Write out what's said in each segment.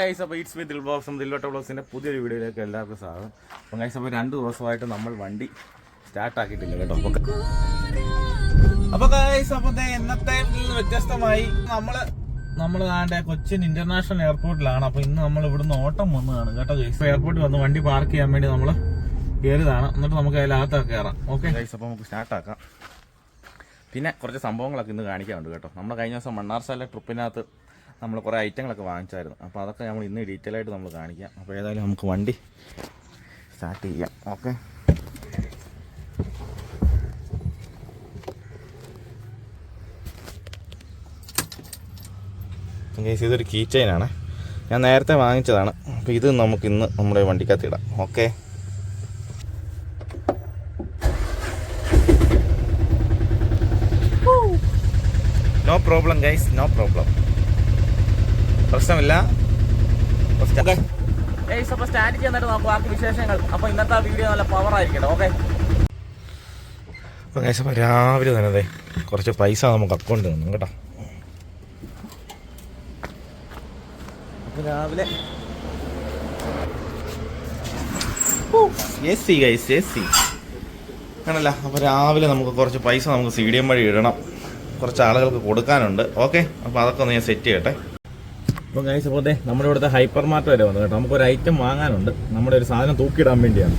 Guys അപ്പോൾ it's വിത്ത് ദിൽബോക്സും ദിൽവട്ട ബ്ലോഗ്സിന്റെ പുതിയൊരു വീഡിയോയിലേക്ക് എല്ലാവർക്കും സ്വാഗതം. അപ്പം ഗൈസ് അപ്പോൾ രണ്ട് ദിവസമായിട്ട് നമ്മൾ വണ്ടി സ്റ്റാർട്ട് ആക്കിയിട്ടില്ല കേട്ടോ. അപ്പോൾ അപ്പോൾ ഗൈസ് അപ്പോൾ ഇന്നത്തെ വ്യത്യസ്തമായി നമ്മൾ നമ്മൾ ആണ്ടെ കൊച്ചിൻ ഇന്റർനാഷണൽ എയർപോർട്ടിലാണ് അപ്പോൾ ഇന്ന് നമ്മൾ ഇവിടുന്ന് ഓട്ടം വന്നതാണ് കേട്ടോ ഗൈസ് എയർപോർട്ടിൽ വന്ന് വണ്ടി പാർക്ക് ചെയ്യാൻ വേണ്ടി നമ്മൾ കയറിയതാണ് എന്നിട്ട് നമുക്ക് അതിനകത്തൊക്കെ കയറാം. ഓക്കെ ഗൈസ് അപ്പോൾ നമുക്ക് സ്റ്റാർട്ട് ആക്കാം. പിന്നെ കുറച്ച് സംഭവങ്ങളൊക്കെ ഇന്ന് കാണിക്കാറുണ്ട് കേട്ടോ. നമ്മൾ കഴിഞ്ഞ ദിവസം മണ്ണാർശാല ട്രിപ്പിനകത്ത് നമ്മൾ കുറേ ഐറ്റങ്ങളൊക്കെ വാങ്ങിച്ചായിരുന്നു. അപ്പോൾ അതൊക്കെ നമ്മൾ ഇന്ന് ഡീറ്റെയിൽ ആയിട്ട് നമ്മൾ കാണിക്കാം. അപ്പോൾ ഏതായാലും നമുക്ക് വണ്ടി സ്റ്റാർട്ട് ചെയ്യാം. ഓക്കെ ഗൈസ് ഇതൊരു കീ ചെയിനാണ് ഞാൻ നേരത്തെ വാങ്ങിച്ചതാണ്. അപ്പോൾ ഇത് നമുക്ക് ഇന്ന് നമ്മുടെ വണ്ടിക്കകത്ത് ഇടാം. Okay no problem guys no problem പ്രശ്നമില്ല. ഗൈസ് അപ്പോൾ സ്റ്റാൻഡ് ചെന്നിട്ട് നമുക്ക് ബാക്കി വിശേഷങ്ങൾ. അപ്പോൾ ഇന്നത്തെ വീഡിയോ നല്ല പവർ ആയിരിക്കട്ടെ ഓക്കെ അപ്പോൾ ഗൈസ് രാവിലെ തന്നെ അതെ കുറച്ച് പൈസ നമുക്ക് അക്കൗണ്ട് തന്നു കേട്ടോ. അപ്പോൾ രാവിലെ. A C guys A C ആണല്ല അപ്പോൾ രാവിലെ നമുക്ക് കുറച്ച് പൈസ നമുക്ക് സി ഡി എം വഴി ഇടണം. കുറച്ച് ആളുകൾക്ക് കൊടുക്കാനുണ്ട് ഓക്കെ അപ്പോൾ അതൊക്കെ ഒന്ന് ഞാൻ സെറ്റ് ചെയ്യട്ടെ. അപ്പോൾ അപ്പോൾ അതെ നമ്മുടെ ഇവിടുത്തെ ഹൈപ്പർ മാർട്ട് വരെ വന്നു കേട്ടോ. നമുക്കൊരു ഐറ്റം വാങ്ങാനുണ്ട്. നമ്മുടെ ഒരു സാധനം തൂക്കിയിടാൻ വേണ്ടിയാണ്.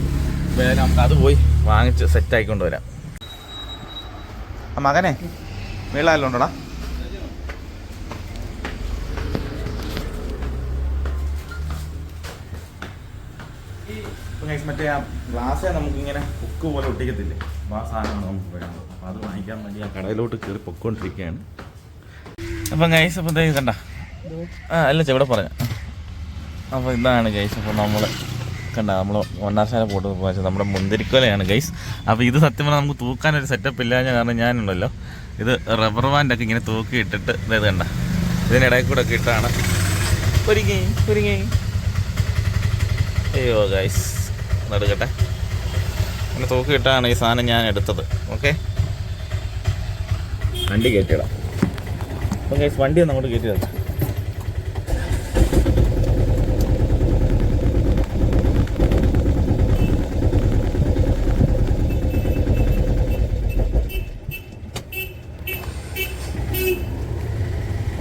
അപ്പോൾ നമുക്ക് അത് പോയി വാങ്ങിച്ച് സെറ്റ് ആയിക്കൊണ്ട് വരാം ആ മകനെ വീളാലുണ്ടോടാ മറ്റേ ആ ഗ്ലാസ്സേ നമുക്കിങ്ങനെ ഹുക്ക് പോലെ ഒട്ടിക്കത്തില്ലേ? അപ്പോൾ ആ സാധനമാണ് നമുക്ക് വേണ്ടത്. അപ്പോൾ അത് വാങ്ങിക്കാൻ വേണ്ടി ആ കടയിലോട്ട് കയറി പൊക്കോണ്ടിരിക്കുകയാണ് അപ്പം ഗൈസ് അപ്പോൾ ഇതേ കണ്ട. ആ അല്ല ചെവിടെ പറഞ്ഞ. അപ്പോൾ ഇതാണ് ഗൈസ് അപ്പോൾ നമ്മൾ കണ്ട നമ്മൾ വണ്ണാർശാല പോട്ട് പോയത് നമ്മുടെ മുന്തിരിക്കോലയാണ് ഗൈസ് അപ്പോൾ ഇത് സത്യം പറഞ്ഞാൽ നമുക്ക് തൂക്കാനൊരു സെറ്റപ്പ് ഇല്ലാഞ്ഞ കാരണം ഞാനുണ്ടല്ലോ. ഇത് റബ്ബർ ബാൻഡൊക്കെ ഇങ്ങനെ തൂക്കി ഇട്ടിട്ട് ഇത് കണ്ട. ഇതിനിടയിൽ കൂടെ ഒക്കെ ഇട്ടാണ്. അയ്യോ ഗൈസ് നടുകട്ടെ അങ്ങനെ തൂക്കി ഇട്ടാണ് ഈ സാധനം ഞാൻ എടുത്തത്. ഓക്കെ വണ്ടി കയറ്റിയിടാം അപ്പം ഗൈസ് വണ്ടി ഒന്ന് അങ്ങോട്ട് കയറ്റി വെച്ചാൽ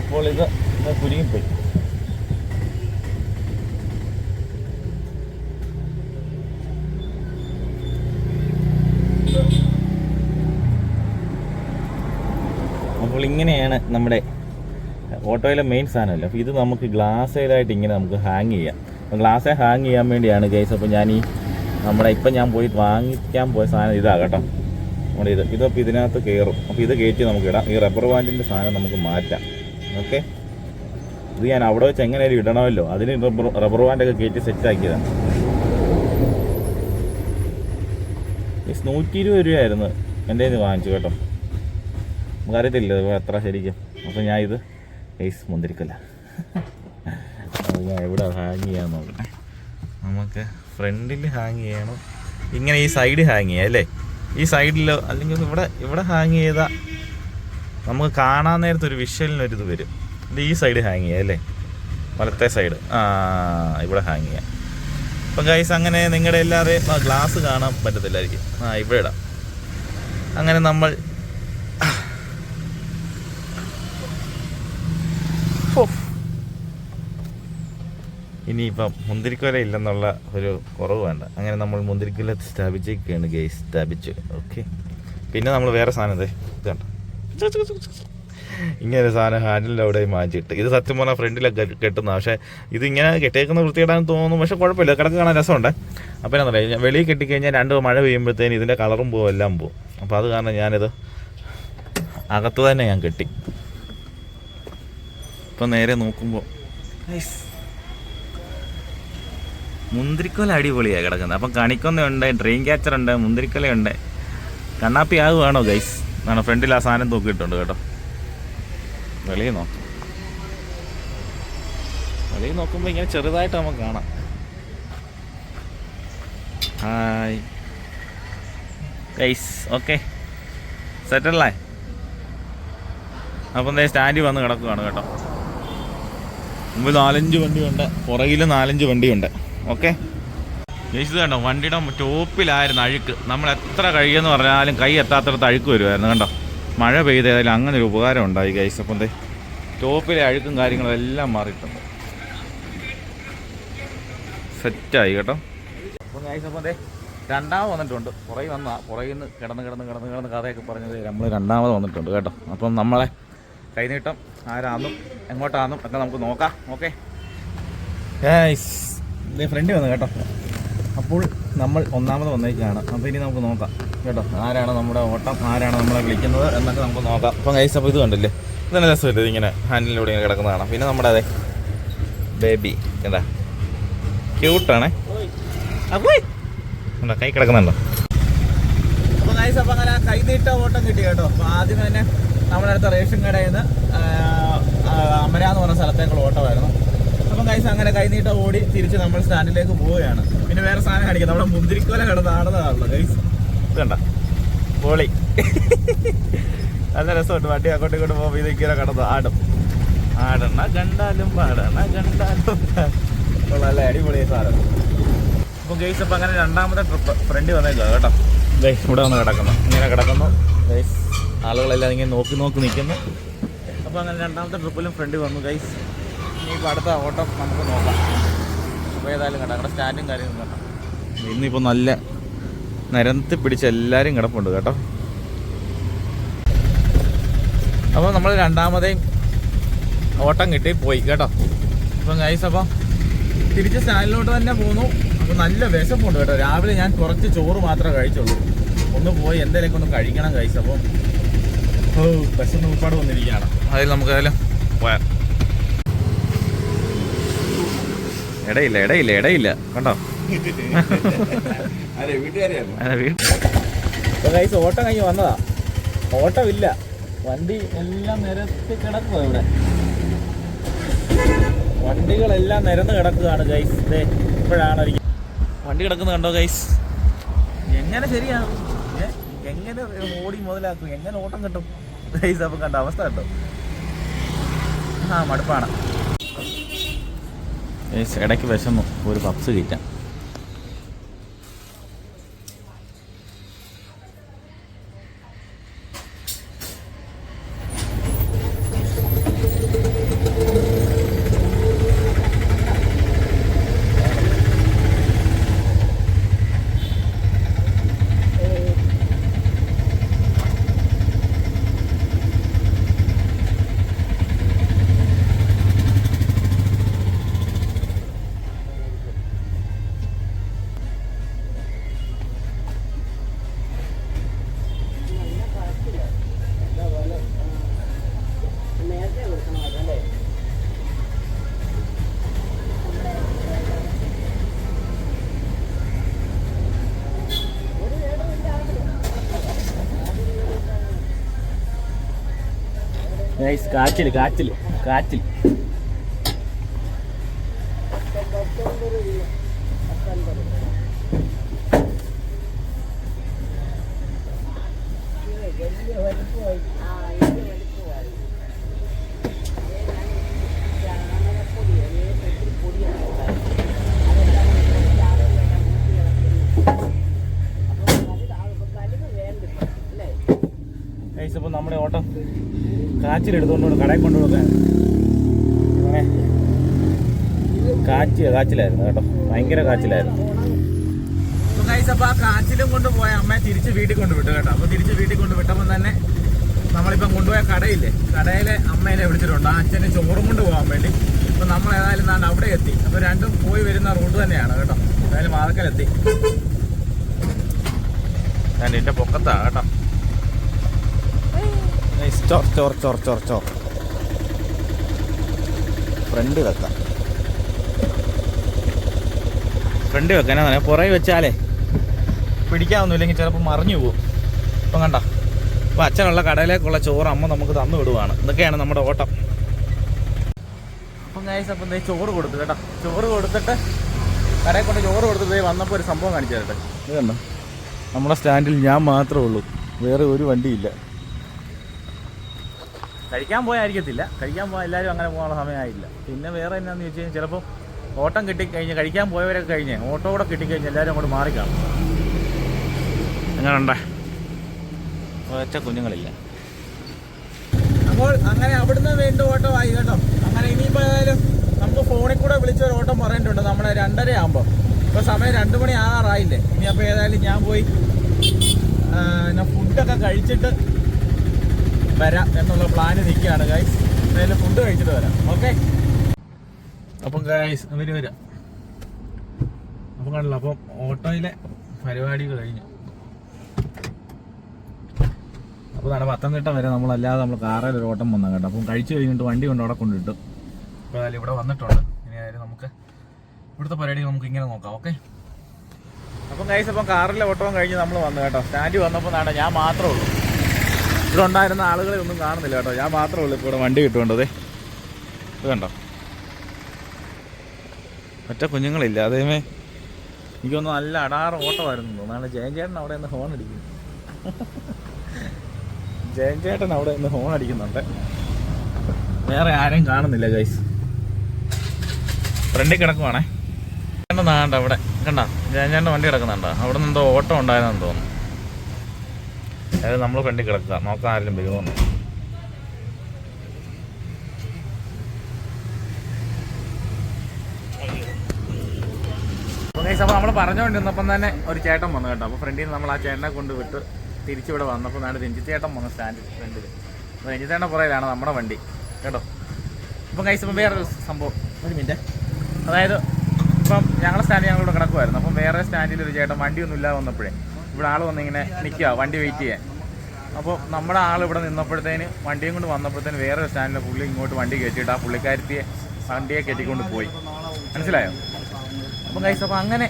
അപ്പോൾ ഇത് ഇത് കുരുങ്ങിപ്പോയി അപ്പോൾ ഇങ്ങനെയാണ് നമ്മുടെ ഓട്ടോയിലെ മെയിൻ സാധനമല്ല? അപ്പോൾ ഇത് നമുക്ക് ഗ്ലാസ്സേലായിട്ട് ഇങ്ങനെ നമുക്ക് ഹാങ് ചെയ്യാം. അപ്പോൾ ഗ്ലാസ്സേ ഹാങ് ചെയ്യാൻ വേണ്ടിയാണ് ഗൈസ് അപ്പോൾ ഞാൻ ഈ നമ്മുടെ ഇപ്പം ഞാൻ പോയി വാങ്ങിക്കാൻ പോയ സാധനം ഇതാ കേട്ടോ. നമ്മുടെ ഇത്. ഇതപ്പോൾ ഇതിനകത്ത് കയറും. അപ്പോൾ ഇത് കയറ്റി നമുക്ക് ഇടാം. ഈ റബ്ബർ ബാൻഡിന്റെ സാധനം നമുക്ക് മാറ്റാം. ഓക്കെ ഇത് ഞാൻ അവിടെ വെച്ച് എങ്ങനെയാലും ഇടണമല്ലോ. അതിന് റബ്ബർ റബ്ബർ ബാൻഡൊക്കെ കയറ്റി സെറ്റാക്കിയതാണ് നൂറ്റി ഇരുപത് രൂപയായിരുന്നു എന്റെ കയ്യിൽ നിന്ന് വാങ്ങിച്ചു കേട്ടോ. നമുക്കറിയത്തില്ല അറിയത്തില്ല എത്ര ശരിക്കും. അപ്പോൾ ഞാൻ ഇത് ഏസ് മുന്തിരിക്കല്ല. ഞാൻ എവിടെ ഹാങ് ചെയ്യാൻ നോക്കട്ടെ. നമുക്ക് ഫ്രണ്ടിൽ ഹാങ് ചെയ്യണം. ഇങ്ങനെ ഈ സൈഡ് ഹാങ് ചെയ്യാം അല്ലേ? ഈ സൈഡിലോ അല്ലെങ്കിൽ ഇവിടെ ഇവിടെ ഹാങ് ചെയ്താൽ നമുക്ക് കാണാൻ നേരത്തെ ഒരു വിഷ്വലിനൊരിത് വരും. ഇത് ഈ സൈഡ് ഹാങ് ചെയ്യാം അല്ലേ? വലത്തെ സൈഡ് ആ ഇവിടെ ഹാങ് ചെയ്യാം. അപ്പം ഗൈസ് അങ്ങനെ നിങ്ങളുടെ എല്ലാവരെയും ഗ്ലാസ് കാണാൻ പറ്റത്തില്ലായിരിക്കും. ആ ഇവിടെ ഇടാം. അങ്ങനെ നമ്മൾ ഇനിയിപ്പം മുന്തിരിക്കൊല ഇല്ലെന്നുള്ള ഒരു കുറവ് വേണ്ട. അങ്ങനെ നമ്മൾ മുന്തിരിക്കൊല സ്ഥാപിച്ചേക്കാണ് ഗൈസ് സ്ഥാപിച്ചു. ഓക്കെ പിന്നെ നമ്മൾ വേറെ സാധനം ഇതേ ഇങ്ങനെ സാധനം ഹാൻഡിലിന്റെ അവിടെ മാറ്റിയിട്ട്. ഇത് സത്യം പറഞ്ഞാൽ ഫ്രണ്ടിലൊക്കെ കെട്ടുന്ന പക്ഷേ ഇതിങ്ങനെ കെട്ടിയേക്കുന്ന വൃത്തിയിടാൻ തോന്നുന്നു. പക്ഷേ കുഴപ്പമില്ല കിടക്ക് കാണാൻ രസമുണ്ട്. അപ്പോൾ എന്താ പറയുക വെളിയിൽ കെട്ടിക്കഴിഞ്ഞാൽ രണ്ട് മഴ പെയ്യുമ്പോഴത്തേന് ഇതിന്റെ കളറും പോകും എല്ലാം പോകും അപ്പോൾ അത് കാരണം ഞാനിത് അകത്ത് തന്നെ ഞാൻ കെട്ടി. ഇപ്പം നേരെ നോക്കുമ്പോൾ മുന്തിരിക്കൊല അടിപൊളിയാണ് കിടക്കുന്നത്. അപ്പം കണിക്കൊന്നുണ്ട് ഡ്രെയിൻ ക്യാച്ചർ ഉണ്ട് മുന്തിരിക്കൊലയുണ്ട്. കണ്ണാപ്പി ആകുവാണോ ഗൈസ് ആണ് ഫ്രണ്ടിൽ ആ സാധനം തൂക്കിയിട്ടുണ്ട് കേട്ടോ. വെളിയിൽ നോക്കാം. വെളിയിൽ നോക്കുമ്പോൾ ഇങ്ങനെ ചെറുതായിട്ട് നമുക്ക് കാണാം. ഹായ് ഗൈസ് ഓക്കെ സെറ്റല്ലേ അപ്പം ദേ സ്റ്റാൻഡിൽ വന്ന് കിടക്കുവാണ് കേട്ടോ. മുമ്പ് നാലഞ്ച് വണ്ടിയുണ്ട് പുറകിൽ നാലഞ്ച് വണ്ടിയുണ്ട്. ഓക്കെ. ഇത് കണ്ടോ വണ്ടിയുടെ ടോപ്പിലായിരുന്നു അഴുക്ക്. നമ്മൾ എത്ര കഴിയെന്ന് പറഞ്ഞാലും കൈ എത്താത്തടത്ത് അഴുക്ക് വരുമായിരുന്നു കണ്ടോ? മഴ പെയ്തായാലും അങ്ങനെ ഒരു ഉപകാരം ഉണ്ടായി ഗൈസ് അപ്പം ടോപ്പിലെ അഴുക്കും കാര്യങ്ങളും എല്ലാം മാറിയിട്ടുണ്ട്. സെറ്റായി കേട്ടോ. അപ്പം ഗൈസ് അപ്പം രണ്ടാമത് വന്നിട്ടുണ്ട്. പുറകിൽ വന്ന പുറകിൽ നിന്ന് കിടന്ന് കിടന്ന് കിടന്ന് കിടന്ന് കഥയൊക്കെ പറഞ്ഞത് നമ്മൾ രണ്ടാമത് വന്നിട്ടുണ്ട് കേട്ടോ. അപ്പം നമ്മളെ കൈനീട്ടം ആരാന്നും എങ്ങോട്ടാന്നും ഒക്കെ നമുക്ക് നോക്കാം. ഓക്കെ. ഫ്രണ്ട് വന്നു കേട്ടോ. അപ്പോൾ നമ്മൾ ഒന്നാമത് വന്നേക്കാണ്. അപ്പോൾ ഇനി നമുക്ക് നോക്കാം കേട്ടോ. ആരാണ് നമ്മുടെ ഓട്ടം? ആരാണ് നമ്മളെ വിളിക്കുന്നത്? എന്നൊക്കെ നമുക്ക് നോക്കാം. അപ്പം കൈസ് അപ്പോൾ ഇത് കണ്ടില്ലേ? ഇതന്നെ രസമില്ല ഇതിങ്ങനെ ഹാൻഡിലൂടെ ഇങ്ങനെ കിടക്കുന്നതാണ് പിന്നെ നമ്മുടെ അതെ ബേബി എന്താ ക്യൂട്ടാണേ എന്താ കൈ കിടക്കുന്നുണ്ടോ? അപ്പോൾ കൈസ് അപ്പോൾ അങ്ങനെ കൈനീട്ട ഓട്ടം കിട്ടി കേട്ടോ. അപ്പോൾ ആദ്യം തന്നെ നമ്മുടെ അടുത്ത റേഷൻ കടയിൽ നിന്ന് അമര എന്ന് പറഞ്ഞ സ്ഥലത്തേക്കുള്ള ഓട്ടമായിരുന്നു. അപ്പം കൈസ് അങ്ങനെ കൈനീട്ട ഓടി തിരിച്ച് നമ്മൾ സ്റ്റാൻഡിലേക്ക് പോവുകയാണ്. പിന്നെ വേറെ സാധനം കാണിക്കാം. നമ്മുടെ മുന്തിരിക്കോല കിടന്ന് ആടുന്നതാണല്ലോ കൈസ് ഇതണ്ട? പൊളി നല്ല രസമുണ്ട്. വണ്ടി അങ്ങോട്ടും ഇങ്ങോട്ട് പോകുമ്പോൾ ഇതിങ്ങനെ കിടന്ന് ആടും. ആടണ കണ്ടാലും പാടണ കണ്ടാലും നല്ല അടിപൊളി സാധനം. അപ്പൊ ഗൈസ് അപ്പം അങ്ങനെ രണ്ടാമത്തെ ട്രിപ്പ് ഫ്രണ്ട് വന്നേക്കുക കേട്ടോ. ഗൈസ് ഇവിടെ വന്ന് കിടക്കുന്നു. ഇങ്ങനെ കിടക്കുന്നു. ഗൈസ് ആളുകളെല്ലാം ഇങ്ങനെ നോക്കി നോക്കി നിൽക്കുന്നു. അപ്പോൾ അങ്ങനെ രണ്ടാമത്തെ ട്രിപ്പിലും ഫ്രണ്ട് വന്നു ഗൈസ് ഇനിയിപ്പോൾ അടുത്ത ഓട്ടം നമുക്ക് നോക്കാം. അപ്പോൾ ഏതായാലും കേട്ടോ അവിടെ സ്റ്റാൻഡും കാര്യങ്ങളും കേട്ടോ ഇന്നിപ്പോൾ നല്ല നിരത്തി പിടിച്ച് എല്ലാവരും കിടപ്പുണ്ട് കേട്ടോ. അപ്പോൾ നമ്മൾ രണ്ടാമതേയും ഓട്ടം കിട്ടി പോയി കേട്ടോ. അപ്പം ഗൈസ് അപ്പം തിരിച്ച് സ്റ്റാൻഡിലോട്ട് തന്നെ പോന്നു. അപ്പോൾ നല്ല വിശപ്പുണ്ട് കേട്ടോ. രാവിലെ ഞാൻ കുറച്ച് ചോറ് മാത്രമേ കഴിച്ചുള്ളൂ. ഒന്ന് പോയി എന്തെങ്കിലുമൊക്കെ ഒന്ന് കഴിക്കണം ഗൈസ് അപ്പോൾ ഓ വിശന്ന് ഉൾപ്പാട് വന്നിരിക്കുകയാണ്. അതിൽ നമുക്ക് അതിൽ പോയാൽ ഇടയില്ല ഇടയില്ല ഇടയില്ല. കണ്ടോ? അതെ വീട്ടുകാരെയായിരുന്നു. അതെ വീട് കഴിച്ച് ഓട്ടം കഴിഞ്ഞ് വന്നതാ. ഇല്ല വണ്ടി എല്ലാം നിരത്തി കിടക്കുക ഇവിടെ. വണ്ടികളെല്ലാം നിരന്ന് കിടക്കുകയാണ് ഗൈസ് ഇപ്പോഴാണ് ഒരിക്കൽ വണ്ടി കിടക്കുന്നത് കണ്ടോ ഗൈസ് എങ്ങനെ ശരിയാണ് എങ്ങനെ ഓടി മുതലാക്കും? എങ്ങനെ ഓട്ടം കിട്ടും? ഗൈസ് അപ്പം കണ്ട അവസ്ഥ കണ്ടോ? ആ മടുപ്പാണ്. ഇടയ്ക്ക് വിശന്നു ഒരു പപ്സ് കിട്ടാം നൈസ് കാച്ചിൽ കാച്ചിൽ കാച്ചിൽ അപ്പോൾ നമ്മുടെ ഓട്ടം. കാച്ചിൽ എടുത്തുകൊണ്ട് കടയിൽ കൊണ്ടുപോകാൻ അങ്ങനെ കാച്ച് കാച്ചിലായിരുന്നു കേട്ടോ. ഭയങ്കര കാച്ചിലായിരുന്നു. അപ്പോൾ ആ കാച്ചിലും കൊണ്ട് പോയ അമ്മയെ തിരിച്ച് വീട്ടിൽ കൊണ്ടുവിട്ടു കേട്ടോ. അപ്പോൾ തിരിച്ച് വീട്ടിൽ കൊണ്ട് വിട്ടപ്പോൾ തന്നെ നമ്മളിപ്പം കൊണ്ടുപോയ കടയില്ലേ? കടയിലെ അമ്മേനെ വിളിച്ചിട്ടുണ്ട്. ആ അച്ഛന് ചോറും കൊണ്ട് പോകാൻ വേണ്ടി. അപ്പോൾ നമ്മൾ ഏതായാലും നാണ്ട് അവിടെ എത്തി. അപ്പോൾ രണ്ടും പോയി വരുന്ന റൂട്ട് തന്നെയാണ് കേട്ടോ. ഏതായാലും വാതക്കലെത്തി ഞാൻ എന്റെ പൊക്കത്താണ് കേട്ടോ. ചോർ ചോർ ഫ്രണ്ട് വെക്കാം. ഫ്രണ്ട് വെക്കാനാ തന്നെ പുറകെ വെച്ചാലേ പിടിക്കാവുന്നില്ലെങ്കിൽ ചിലപ്പോൾ മറിഞ്ഞു പോകും. ഇപ്പം കണ്ട? അപ്പോൾ അച്ഛനുള്ള കടയിലേക്കുള്ള ചോറ് അമ്മ നമുക്ക് തന്നു വിടുവാണ്. ഇതൊക്കെയാണ് നമ്മുടെ ഓട്ടം. അപ്പം ഗൈസ് അപ്പം ദേ ചോറ് കൊടുത്തു കേട്ടോ. ചോറ് കൊടുത്തിട്ട് കടയിൽ കൊണ്ട് ചോറ് കൊടുത്തിട്ട് വന്നപ്പോൾ ഒരു സംഭവം കാണിച്ചു തരട്ടെ. ഇത് കണ്ടോ? നമ്മുടെ സ്റ്റാൻഡിൽ ഞാൻ മാത്രമേ ഉള്ളൂ. വേറെ ഒരു വണ്ടിയില്ല. കഴിക്കാൻ പോയായിരിക്കത്തില്ല കഴിക്കാൻ പോയാൽ എല്ലാവരും അങ്ങനെ പോകാനുള്ള സമയമായില്ല. പിന്നെ വേറെ എന്നാന്ന് വെച്ച് കഴിഞ്ഞാൽ ചിലപ്പോൾ ഓട്ടം കിട്ടിക്കഴിഞ്ഞ് കഴിക്കാൻ പോയവരൊക്കെ കഴിഞ്ഞ് ഓട്ടോ കൂടെ കിട്ടിക്കഴിഞ്ഞ് എല്ലാവരും അങ്ങോട്ട് മാറിക്കാണും എങ്ങനെയുണ്ടേ ഒറ്റ കുഞ്ഞുങ്ങളില്ല. അപ്പോൾ അങ്ങനെ അവിടുന്ന് വീണ്ടും ഓട്ടോ ആയി കേട്ടോ. അങ്ങനെ ഇനിയിപ്പോൾ ഏതായാലും നമുക്ക് ഫോണിൽ കൂടെ വിളിച്ചൊരു ഓട്ടം പറയേണ്ടിട്ടുണ്ട് നമ്മുടെ രണ്ടര ആകുമ്പോൾ ഇപ്പോൾ സമയം രണ്ട് മണി ആറായില്ലേ. ഇനി അപ്പോൾ ഏതായാലും ഞാൻ പോയി ഞാൻ ഫുഡൊക്കെ കഴിച്ചിട്ട് വരാം എന്നുള്ള പ്ലാൻ നിൽക്കുകയാണ് ഗൈസ് എന്തായാലും ഫുഡ് കഴിച്ചിട്ട് വരാം. ഓക്കെ അപ്പം ഗൈസ് അവർ വരാം. അപ്പം കണ്ടല്ലോ അപ്പം ഓട്ടോയിലെ പരിപാടി കഴിഞ്ഞു. അപ്പോൾ നമ്മുടെ പത്തനംതിട്ട വരെ നമ്മളല്ലാതെ നമ്മൾ കാറിൽ ഒരു ഓട്ടം വന്നാൽ കേട്ടോ. അപ്പം കഴിച്ചു കഴിഞ്ഞിട്ട് വണ്ടി കൊണ്ട് അവിടെ കൊണ്ടിട്ടു അപ്പോൾ അതായത് ഇവിടെ വന്നിട്ടുണ്ട്. ഇനി ആയാലും നമുക്ക് ഇവിടുത്തെ പരിപാടി നമുക്ക് ഇങ്ങനെ നോക്കാം ഓക്കെ അപ്പം കഴിച്ച് അപ്പം കാറിലെ ഓട്ടവും കഴിഞ്ഞ് നമ്മൾ വന്നു കേട്ടോ. സ്റ്റാൻഡിൽ വന്നപ്പോൾ നാടാ ഞാൻ മാത്രമേ ഉള്ളൂ. ഇവിടെ ഉണ്ടായിരുന്ന ആളുകളെ ഒന്നും കാണുന്നില്ല കേട്ടോ. ഞാൻ മാത്രമേ ഉള്ളൂ ഇപ്പോൾ ഇവിടെ വണ്ടി കിട്ടുകൊണ്ടതേ. ഇത് കണ്ടോ? ഒറ്റ കുഞ്ഞുങ്ങളില്ല? അതേമേ. എനിക്കൊന്ന് നല്ല അടാറ് ഓട്ടമായിരുന്നു. തോന്നുന്നു. ജയഞ്ചേട്ടൻ ചേട്ടൻ അവിടെ നിന്ന് ഹോൺ അടിക്കുന്നു. ജയഞ്ചേട്ടൻ ചേട്ടൻ അവിടെ നിന്ന് ഹോൺ അടിക്കുന്നുണ്ട്. വേറെ ആരെയും കാണുന്നില്ല ഗൈസ് ഫ്രണ്ടിൽ കിടക്കുവാണേ. നാണ്ട അവിടെ. കണ്ട? ജയൻചേട്ടന്റെ വണ്ടി കിടക്കുന്നുണ്ടോ? അവിടെ നിന്ന് എന്തോ ഓട്ടം ഉണ്ടായിരുന്നെന്ന് തോന്നുന്നു. അതായത് നമ്മൾ ഫ്രണ്ടിൽ കിടക്കുക. നോക്കാൻ ആരെങ്കിലും വരുമോന്ന് അപ്പോൾ നമ്മൾ പറഞ്ഞുകൊണ്ടിരുന്നപ്പം തന്നെ ഒരു ചേട്ടൻ വന്നു കേട്ടോ. അപ്പോൾ ഫ്രണ്ടിൽ നിന്ന് നമ്മൾ ആ ചേട്ടനെ കൊണ്ട് വിട്ട് തിരിച്ചിവിടെ വന്നപ്പോൾ നാട് രഞ്ജിത്ത് ചേട്ടൻ വന്ന സ്റ്റാൻഡ് ഫ്രണ്ടിൽ അപ്പോൾ രഞ്ജിത്ത് പുറയിലാണ് നമ്മുടെ വണ്ടി. കേട്ടോ? ഇപ്പം കഴിച്ചപ്പോൾ വേറൊരു സംഭവം. ഒരു മിനിറ്റ് അതായത് ഇപ്പം ഞങ്ങളുടെ സ്റ്റാൻഡിൽ ഞങ്ങളിവിടെ കിടക്കുമായിരുന്നു അപ്പം വേറെ സ്റ്റാൻഡിൽ ഒരു ചേട്ടൻ വണ്ടിയൊന്നും ഇല്ലാതെ വന്നപ്പോഴേ ഇവിടെ ആൾ വന്നിങ്ങനെ നിൽക്കുക വണ്ടി വെയിറ്റ് ചെയ്യാൻ. അപ്പോൾ നമ്മുടെ ആൾ ഇവിടെ നിന്നപ്പോഴത്തേന് വണ്ടിയും കൊണ്ട് വന്നപ്പോഴത്തേന് വേറെ സ്റ്റാൻഡിൽ പുള്ളി ഇങ്ങോട്ട് വണ്ടി കയറ്റിയിട്ട് ആ പുള്ളിക്കാരത്തിയെ വണ്ടിയെ കയറ്റിക്കൊണ്ട് പോയി. മനസ്സിലായോ? അപ്പം കൈസ് അപ്പോൾ അങ്ങനെ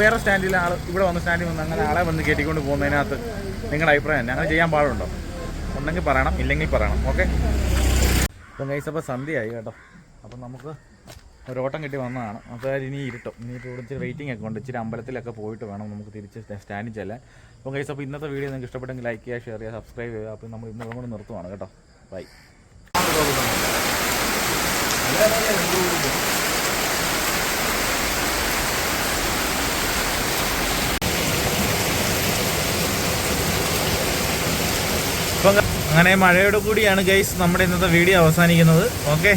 വേറെ സ്റ്റാൻഡിൽ ആൾ ഇവിടെ വന്ന സ്റ്റാൻഡിൽ വന്ന് അങ്ങനെ ആളെ വന്ന് കയറ്റിക്കൊണ്ട് പോകുന്നതിനകത്ത് നിങ്ങളുടെ അഭിപ്രായം തന്നെ അങ്ങനെ ചെയ്യാൻ പാടുണ്ടോ? ഉണ്ടെങ്കിൽ പറയണം ഇല്ലെങ്കിൽ പറയണം ഓക്കെ അപ്പം കഴിച്ച അപ്പോൾ സന്ധ്യയായി കേട്ടോ. അപ്പം നമുക്ക് ഒരു ഓട്ടം കിട്ടി വന്നതാണ്. അപ്പോൾ ഇനി ഇരുട്ടും. ഇനി ഇവിടെ ഇച്ചിരി വെയിറ്റിംഗ് ഒക്കെ ഉണ്ട്. ഇച്ചിരി അമ്പലത്തിലൊക്കെ പോയിട്ട് വേണം നമുക്ക് തിരിച്ച് സ്റ്റാൻഡിൽ ചെല്ലാൻ. അപ്പം കഴിച്ച അപ്പോൾ ഇന്നത്തെ വീഡിയോ നിങ്ങൾക്ക് ഇഷ്ടപ്പെട്ടെങ്കിൽ ലൈക്ക് ചെയ്യുക ഷെയർ ചെയ്യുക സബ്സ്ക്രൈബ് ചെയ്യുക. അപ്പോൾ നമ്മൾ ഇന്ന് കൂടെ നിർത്തുവാണ് കേട്ടോ. ബൈ അങ്ങനെ മഴയോട് കൂടിയാണ് ഗൈസ് നമ്മുടെ ഇന്നത്തെ വീഡിയോ അവസാനിക്കുന്നത്. ഓക്കെ